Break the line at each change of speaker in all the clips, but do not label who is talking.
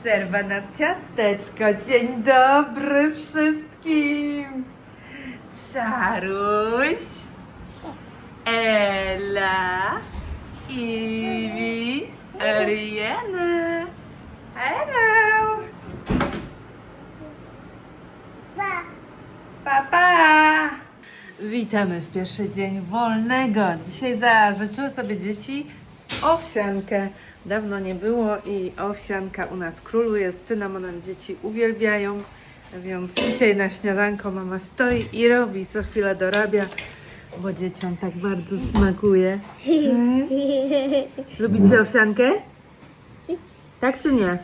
Przerwa na ciasteczko. Dzień dobry wszystkim. Czaruś, Ela, Iwi, Ariana. Hello. Papa! Witamy w pierwszy dzień wolnego. Dzisiaj zażyczyły sobie dzieci owsiankę. Dawno nie było i owsianka u nas króluje z cynamonem. Dzieci uwielbiają, więc dzisiaj na śniadanko mama stoi i robi, co chwilę dorabia, bo dzieciom tak bardzo smakuje. Hmm? Lubicie owsiankę? Tak czy nie?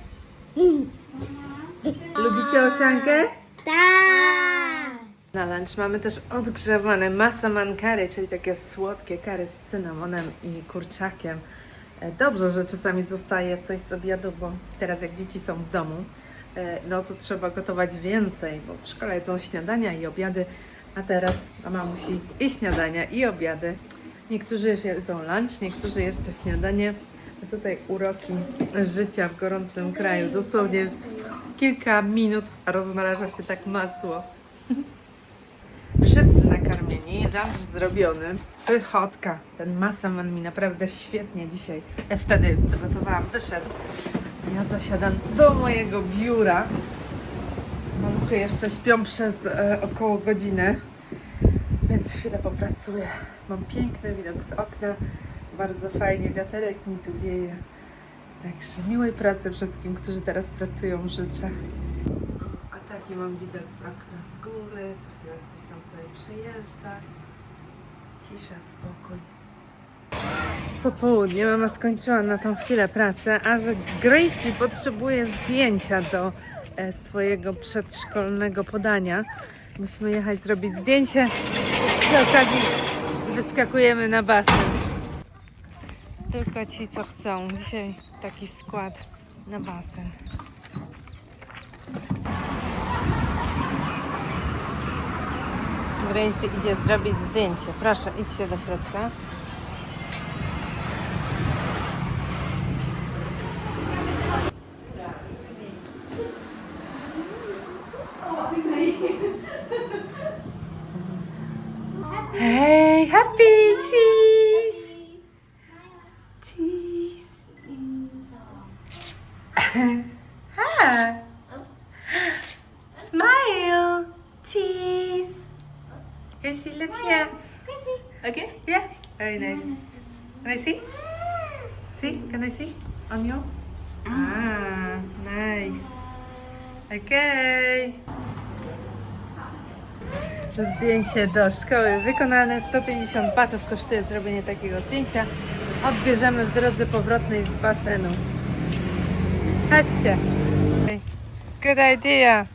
Lubicie owsiankę?
Tak!
Na lunch mamy też odgrzewane masaman curry, czyli takie słodkie curry z cynamonem i kurczakiem. E, Dobrze, że czasami zostaje coś z obiadu, bo teraz jak dzieci są w domu, e, no to trzeba gotować więcej, bo w szkole jedzą śniadania i obiady, a teraz mama musi i śniadania i obiady. Niektórzy jedzą lunch, niektórzy jeszcze śniadanie. A tutaj uroki życia w gorącym kraju. Dosłownie w kilka minut rozmraża się tak masło. Nakarmieni, lunch zrobiony, pychotka. Ten masaman mi naprawdę świetnie dzisiaj, e, wtedy co gotowałam, wyszedł. Ja zasiadam do mojego biura. Maluchy jeszcze śpią przez e, około godzinę, więc chwilę popracuję. Mam piękny widok z okna, bardzo fajnie, wiaterek mi tu wieje. Także miłej pracy wszystkim, którzy teraz pracują, życzę. A taki mam widok z okna góry, co chwilę ktoś tam sobie przejeżdża. Cisza, spokój. Popołudnie mama skończyła na tą chwilę pracę, a że Gracie potrzebuje zdjęcia do e, swojego przedszkolnego podania. Musimy jechać zrobić zdjęcie. Przy okazji wyskakujemy na basen. Tylko ci, co chcą. Dzisiaj taki skład na basen. Gracie idzie zrobić zdjęcie. Proszę, idźcie do środka. Hey, happy cheese! Cheese. ha. Smile. Cheese. Gracie, look here. Okay? Yeah. Very nice. Can I see? See? Can I see? On you? Ah, nice. Okay. Zdjęcie do szkoły wykonane. 150 batów kosztuje zrobienie takiego zdjęcia. Odbierzemy w drodze powrotnej z basenu. Chodźcie. Good idea.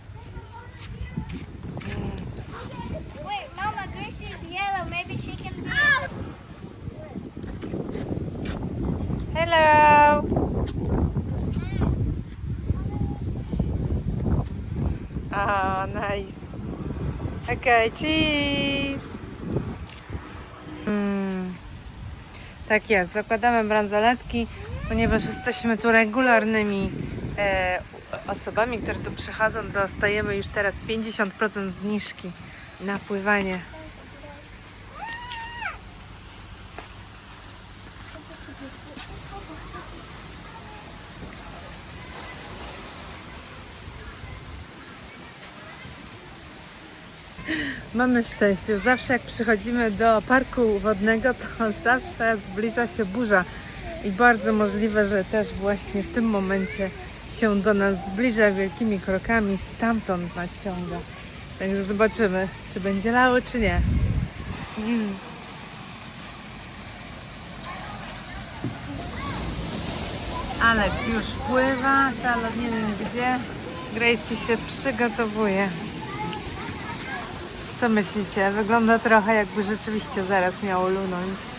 Wait, Mama, Gracie is yellow. Maybe she can be.
Hello. Oh, nice. Okay, cheese. Mm. Tak jest, zakładamy bransoletki, ponieważ jesteśmy tu regularnymi e, osobami, które tu przychodzą, dostajemy już teraz 50% zniżki na pływanie. Mamy szczęście. Zawsze jak przychodzimy do parku wodnego, to zawsze zbliża się burza. I bardzo możliwe, że też właśnie w tym momencie się do nas zbliża wielkimi krokami, stamtąd nadciąga. Także zobaczymy, czy będzie lało, czy nie. Mm. Alek już pływa, Charlotte nie wiem gdzie. Gracie się przygotowuje. Co myślicie? Wygląda trochę jakby rzeczywiście zaraz miało lunąć.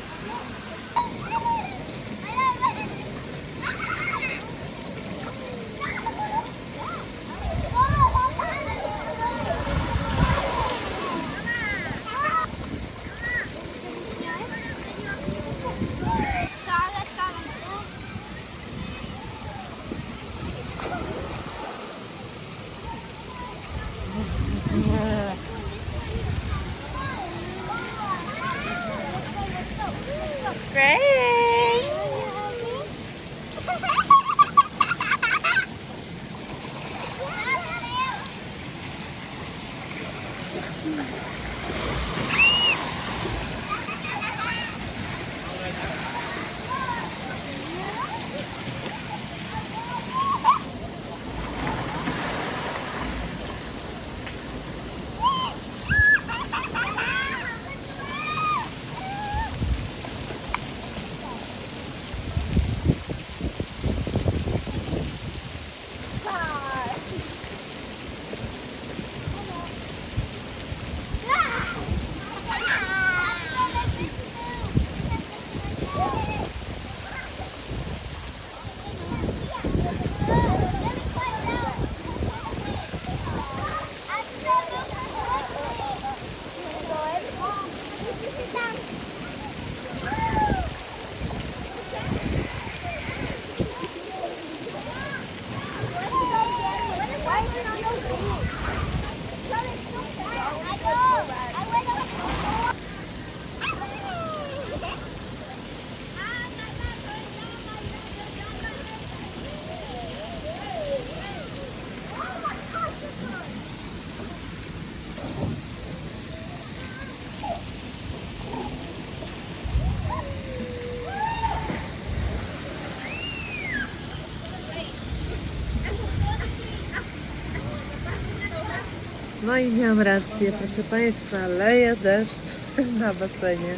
No i miałam rację, proszę Państwa, leje deszcz na basenie.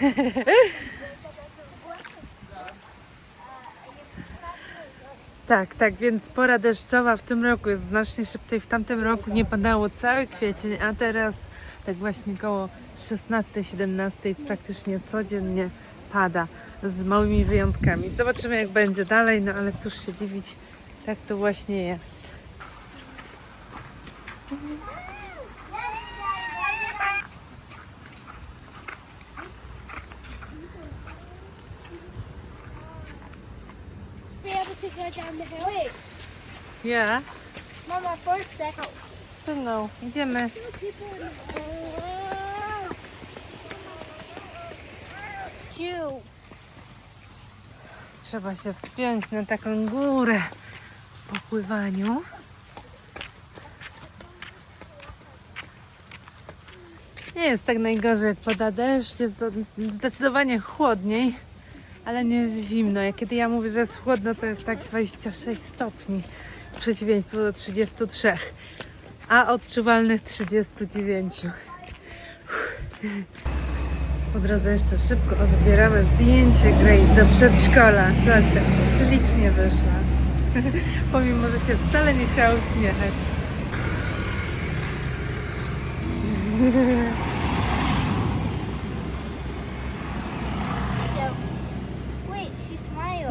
Tak, tak, więc pora deszczowa w tym roku jest znacznie szybciej. W tamtym roku nie padało cały kwiecień, a teraz tak właśnie koło 16-17 praktycznie codziennie pada z małymi wyjątkami. Zobaczymy jak będzie dalej, no ale cóż się dziwić, tak to właśnie jest.
Be able to go down the hill. Wait,
Ja?
Mama, first, second.
Trudno, idziemy.
Two.
Trzeba się wspiąć na taką górę po pływaniu. Nie jest tak najgorzej jak pada deszcz, jest to zdecydowanie chłodniej, ale nie jest zimno. Jak kiedy ja mówię, że jest chłodno, to jest tak 26 stopni w przeciwieństwie do 33, a odczuwalnych 39. Po drodze jeszcze szybko odbieramy zdjęcie Grace do przedszkola. Zosia ślicznie wyszła. Pomimo, że się wcale nie chciała uśmiechać.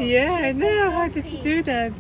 Yeah, I know. How did you do that?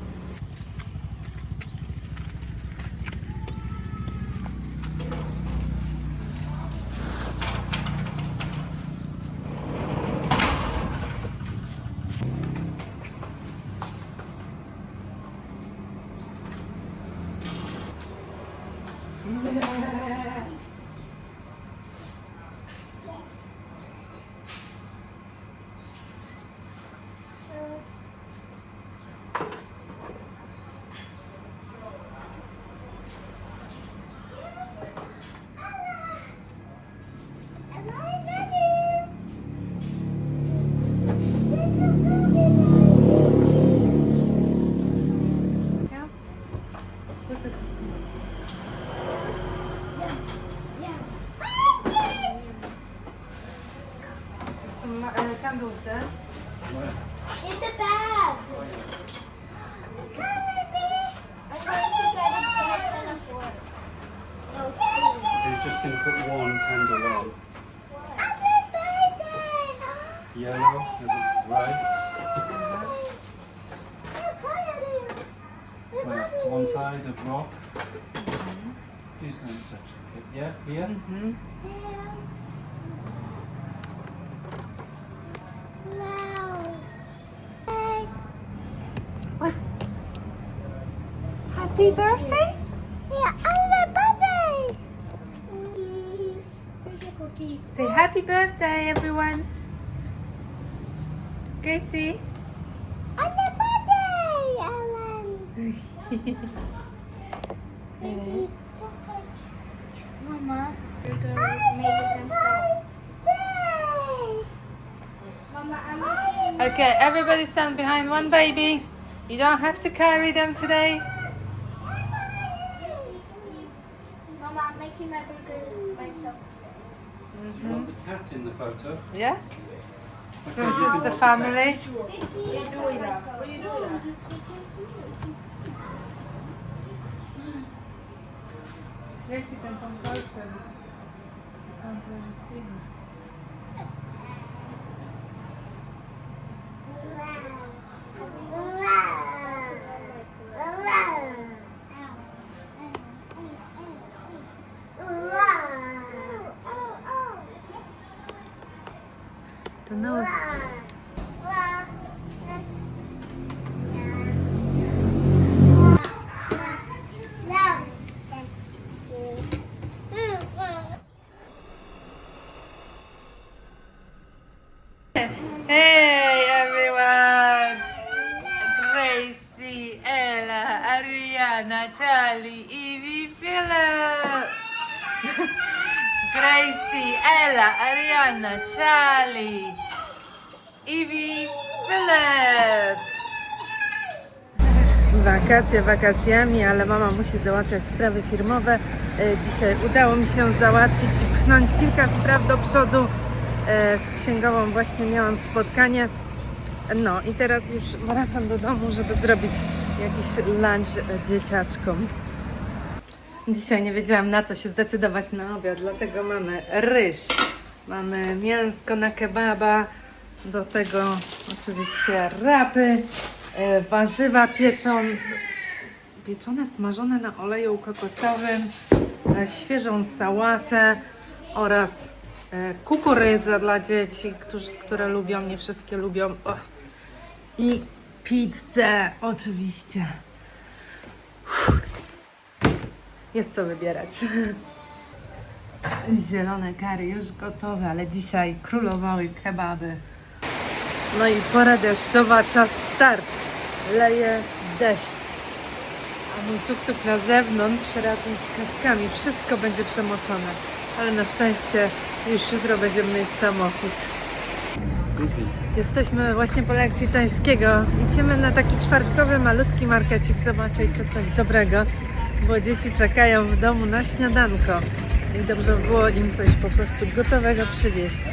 Happy birthday?
Yeah,
I'm birthday!
Say happy birthday, everyone. Gracie.
I'm birthday, Ellen! Mama, you're gonna make it themselves. Mama, I'm making
Okay, everybody stand behind one baby. You don't have to carry them today.
Myself today.
Do you want the cat in the photo?
Yeah? Since it's the family. Gracie can come closer. I can't really see her. Wakacje wakacjami, ale mama musi załatwiać sprawy firmowe. E, Dzisiaj udało mi się załatwić i pchnąć kilka spraw do przodu. E, Z księgową właśnie miałam spotkanie. No i teraz już wracam do domu, żeby zrobić jakiś lunch dzieciaczkom. Dzisiaj nie wiedziałam na co się zdecydować na obiad, dlatego mamy ryż, mamy mięsko na kebaba, do tego oczywiście rapy, e, warzywa pieczone, pieczone, smażone na oleju kokosowym, e, świeżą sałatę oraz e, kukurydzę dla dzieci, którzy, które lubią, nie wszystkie lubią. I pizzę oczywiście. Jest co wybierać. Zielone kary już gotowe, ale dzisiaj królowały kebaby. No i pora deszczowa, czas start. Leje deszcz. A mój tuk-tuk na zewnątrz razem z kaskami. Wszystko będzie przemoczone. Ale na szczęście już jutro będziemy mieć samochód. Jesteśmy właśnie po lekcji tańskiego. Idziemy na taki czwartkowy, malutki markecik zobaczyć, czy coś dobrego, bo dzieci czekają w domu na śniadanko i dobrze by było im coś po prostu gotowego przywieźć.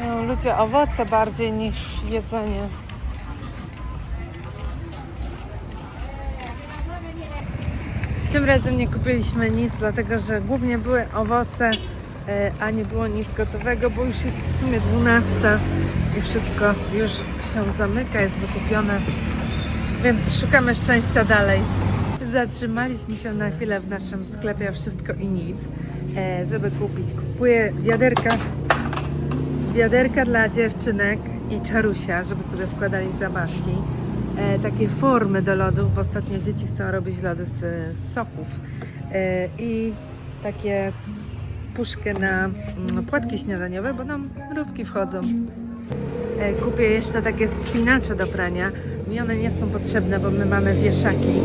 No, ludzie owoce bardziej niż jedzenie. Tym razem nie kupiliśmy nic, dlatego że głównie były owoce, e, a nie było nic gotowego, bo już jest w sumie 12 i wszystko już się zamyka, jest wykupione, więc szukamy szczęścia dalej. Zatrzymaliśmy się na chwilę w naszym sklepie Wszystko i Nic, e, żeby kupić. Kupuję wiaderka, wiaderka dla dziewczynek i czarusia, żeby sobie wkładali zabawki. E, takie formy do lodów, bo ostatnio dzieci chcą robić lody z, z soków. E, I takie puszkę na mm, płatki śniadaniowe, bo nam mrówki wchodzą. E, Kupię jeszcze takie spinacze do prania. Mi one nie są potrzebne, bo my mamy wieszaki.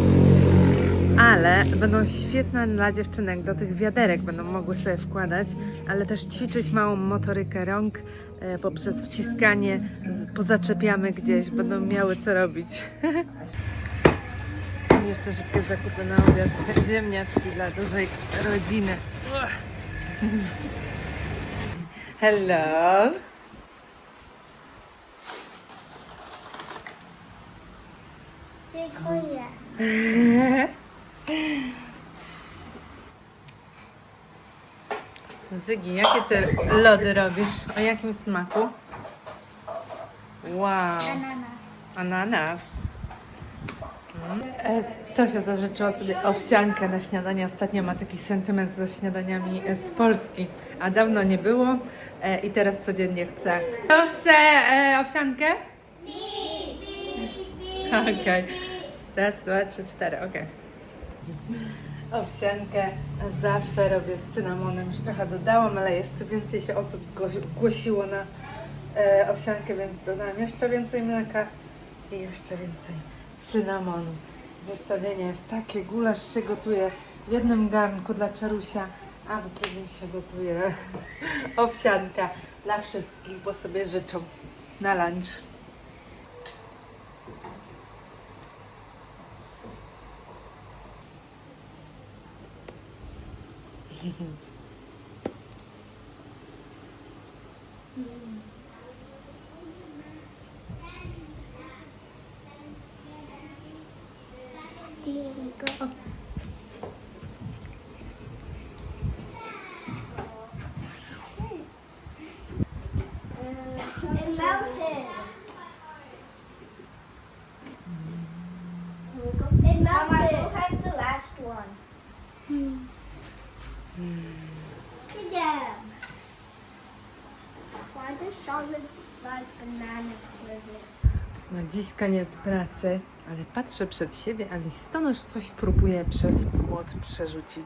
Ale będą świetne dla dziewczynek. Do tych wiaderek będą mogły sobie wkładać, ale też ćwiczyć małą motorykę rąk e, poprzez wciskanie. Pozaczepiamy gdzieś, będą miały co robić. Jeszcze szybkie zakupy na obiad. Ziemniaczki dla dużej rodziny. Hello.
Dziękuję.
Zygi, jakie ty lody robisz? O jakim smaku? Wow,
Ananas.
ananas. Mm. E, Tosia zażyczyła sobie owsiankę na śniadanie. Ostatnio ma taki sentyment ze śniadaniami z Polski, a dawno nie było e, i teraz codziennie chce. Kto chce e, owsiankę? Okej. Raz, dwa, trzy, cztery, okej. Owsiankę zawsze robię z cynamonem. Już trochę dodałam, ale jeszcze więcej się osób zgłosi- zgłosiło na e, owsiankę, więc dodałam jeszcze więcej mleka i jeszcze więcej cynamonu. Zestawienie jest takie, gulasz się gotuje w jednym garnku dla czarusia, a w drugim się gotuje owsianka dla wszystkich, bo sobie życzą na lunch.
Stealing go. It melted. It melted. Mama, who has the last one? Yeah. Why does Charlotte like banana pudding?
Na dziś koniec pracy, ale patrzę przed siebie, a listonosz coś próbuje przez płot przerzucić.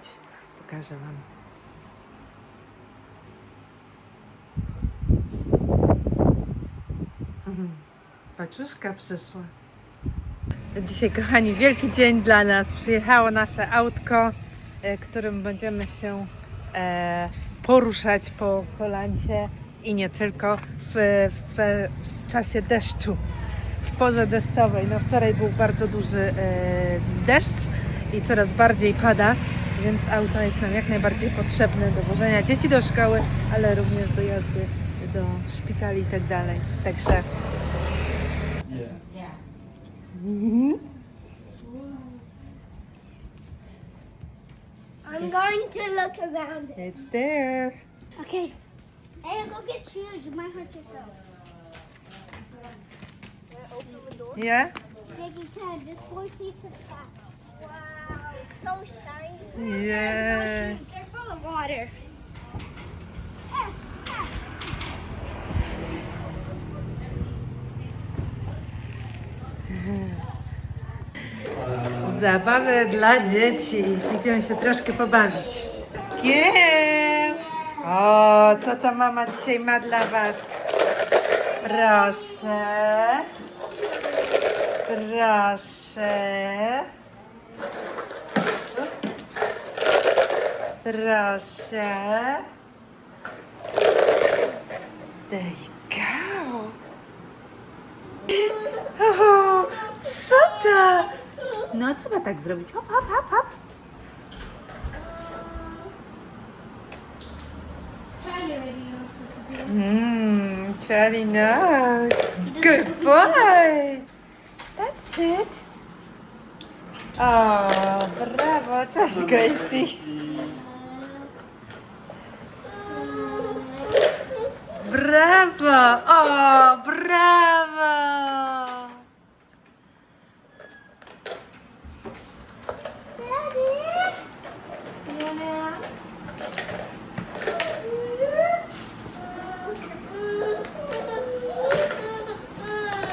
Pokażę Wam. Mhm. Paczuszka przyszła. Dzisiaj, kochani, wielki dzień dla nas. Przyjechało nasze autko, e, którym będziemy się e, poruszać po Holandzie i nie tylko w, w, w czasie deszczu, porze deszczowej. No wczoraj był bardzo duży e, deszcz i coraz bardziej pada, więc auto jest nam jak najbardziej potrzebne do wożenia dzieci do szkoły, ale również do jazdy do szpitali i tak dalej. Także
Yeah.
I'm going to look around it.
it's there.
Okay. Hey, go get shoes. You might hurt yourself. Can I open the door?
Yeah?
Can. There's four seats in the back. Wow, it's so shiny.
Yeah.
They're full of water.
Zabawy dla dzieci. Idziemy się troszkę pobawić. Kiem! O, co ta mama dzisiaj ma dla Was? Proszę. Proszę. Proszę. There you go. O, co to? No, trzeba tak zrobić. Hop, hop, hop, hop. Mmm, Charlie knows. Good boy. It. O, brawo. Cześć, Gracie. Brawo. O, brawo.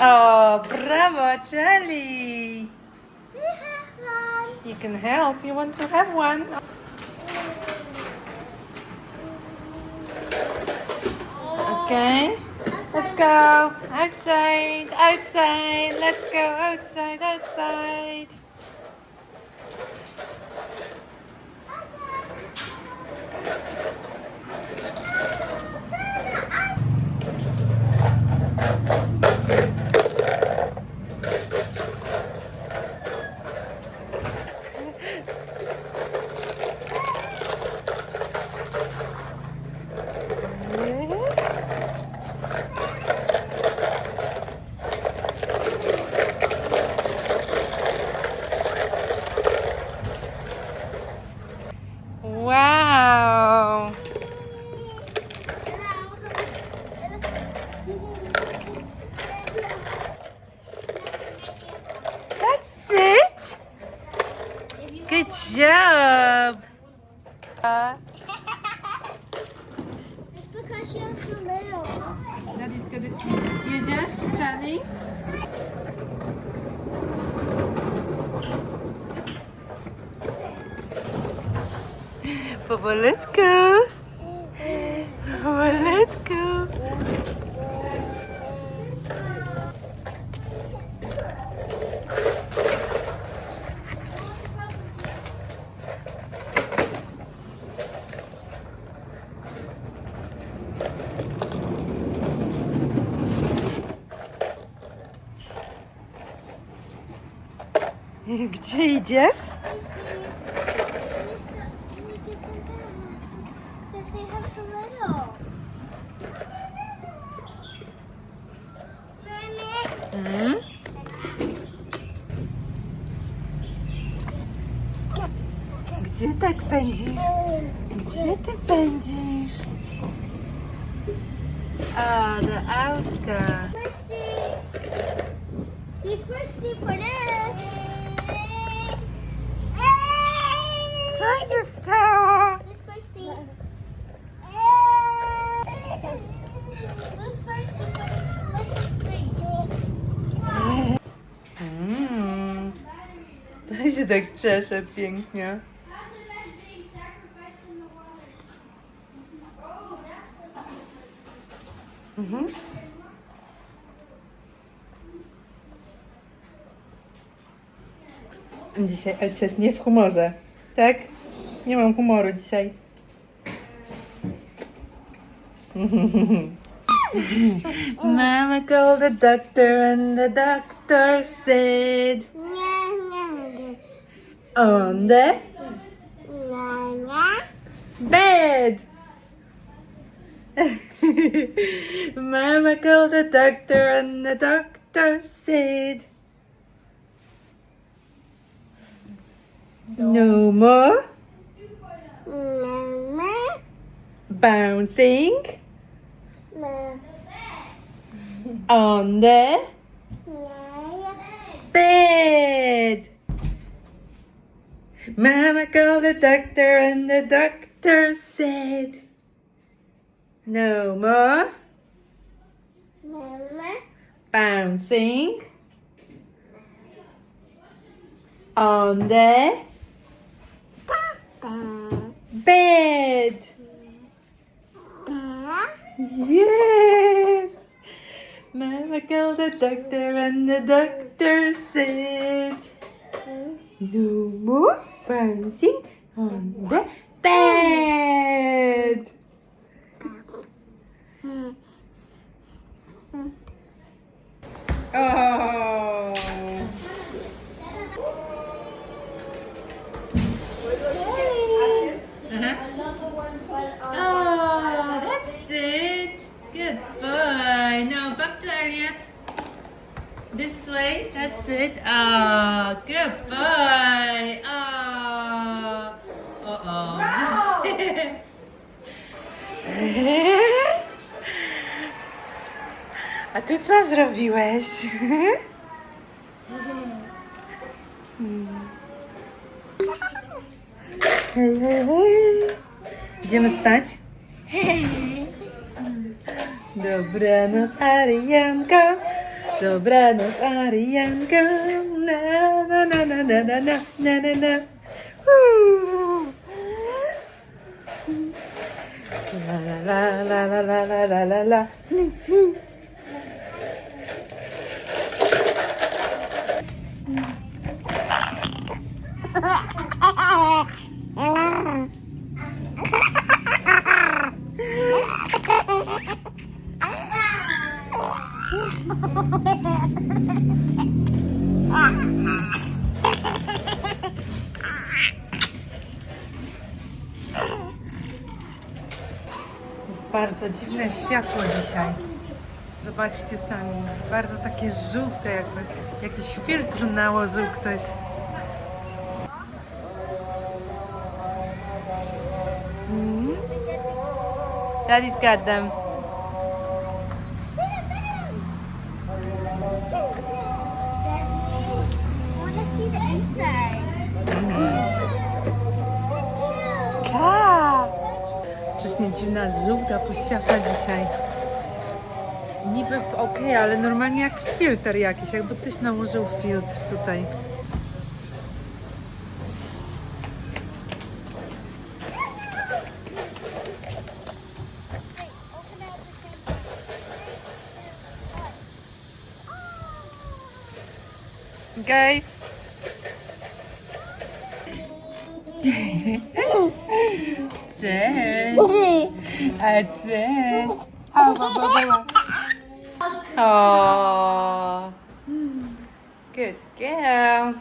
Oh, bravo, Charlie. You can help. You want to have one? Okay. Let's go outside, outside. Let's go outside, outside. Wow.
little. Mommy.
Hmm? Gdzie tak pędzisz? Gdzie ty pędzisz? To się tak cieszę pięknie. Mhm. Dzisiaj Elcia jest nie w humorze. Tak? Nie mam humoru dzisiaj. Mama called the doctor and the doctor said on the bed. Mama called the doctor and the doctor said no more. Bouncing. On the bed. Mama called the doctor and the doctor said no more Mama. bouncing on the bed. Yes. Mama called the doctor and the doctor said no more bouncing on the bed. Oh. Oh, that's it. Good boy. Now back to Elliot. This way. That's it. Oh, good ty co zrobiłeś? Idziemy spać? Dobranoc, Arianko. Dobranoc, Arianko. Na, na, na, na, na, na, na, na, na, na. La, la, la, la, la, la, la, la, la. Bardzo dziwne światło dzisiaj. Zobaczcie sami. Bardzo takie żółte, jakby jakiś filtr nałożył ktoś. Daddy's got them. Czyż nie dziwna żółta poświata dzisiaj? Niby w ok, ale normalnie jak filtr jakiś, jakby ktoś nałożył filtr tutaj. Guys. Cześć. A cześć. A, ba, ba, ba. O. Good girl.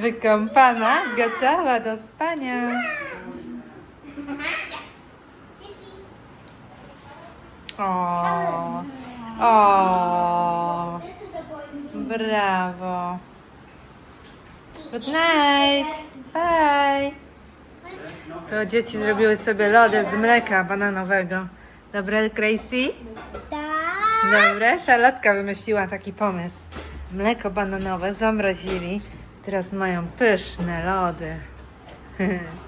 Wykąpana, gotowa do spania. O. O. Brawo. Good night. Bye. To dzieci zrobiły sobie lody z mleka bananowego. Dobre, Gracie? Dobre. Szalotka wymyśliła taki pomysł. Mleko bananowe zamrozili. Teraz mają pyszne lody.